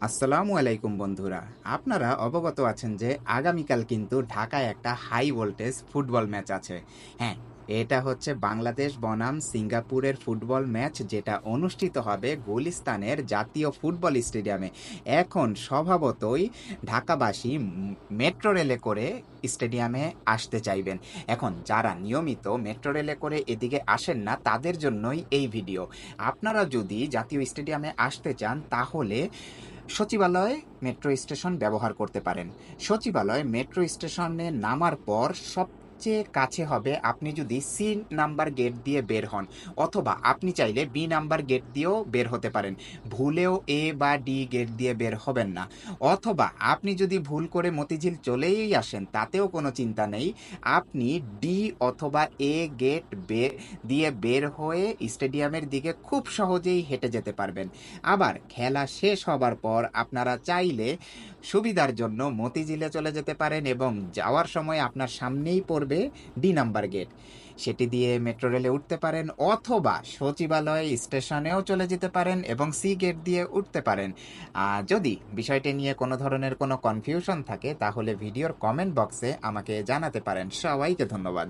আসসালামু আলাইকুম বন্ধুরা। আপনারা অবগত আছেন যে আগামীকাল কিন্তু ঢাকায় একটা হাই ভোল্টেজ ফুটবল ম্যাচ আছে। হ্যাঁ এটা হচ্ছে বাংলাদেশ বনাম সিঙ্গাপুরের ফুটবল ম্যাচ যেটা অনুষ্ঠিত হবে গুলিস্তানের জাতীয় ফুটবল স্টেডিয়ামে। এখন স্বভাবতই ঢাকাবাসী মেট্রো রেলে করে স্টেডিয়ামে আসতে চাইবেন। এখন যারা নিয়মিত মেট্রো রেলে করে এদিকে আসেন না, তাদের জন্যই এই ভিডিও। আপনারা যদি জাতীয় স্টেডিয়ামে আসতে চান, তাহলে সচিবালয় মেট্রো স্টেশন ব্যবহার করতে পারেন। সচিবালয় মেট্রো স্টেশনে নামার পর সবচেয়ে কাছে হবে আপনি যদি সি নাম্বার গেট দিয়ে বের হন, অথবা আপনি চাইলে বি নাম্বার গেট দিয়েও বের হতে পারেন। ভুলেও এ বা ডি গেট দিয়ে বের হবেন না। অথবা আপনি যদি ভুল করে মতিঝিল চলেই আসেন, তাতেও কোনো চিন্তা নেই। আপনি ডি অথবা এ গেট বে, দিয়ে বের হয়ে স্টেডিয়ামের দিকে খুব সহজেই হেঁটে যেতে পারবেন। আবার খেলা শেষ হবার পর আপনারা চাইলে সুবিধার জন্য মতিঝিলে চলে যেতে পারেন এবং যাওয়ার সময় আপনার সামনেই পড়বে ডি নাম্বার গেট। সেটি দিয়ে মেট্রো রেলে উঠতে পারেন অথবা সচিবালয় স্টেশনেও চলে যেতে পারেন এবং সি গেট দিয়ে উঠতে পারেন। আর যদি বিষয়টি নিয়ে কোনো ধরনের কোনো কনফিউশন থাকে, তাহলে ভিডিওর কমেন্ট বক্সে আমাকে জানাতে পারেন। সবাইকে ধন্যবাদ।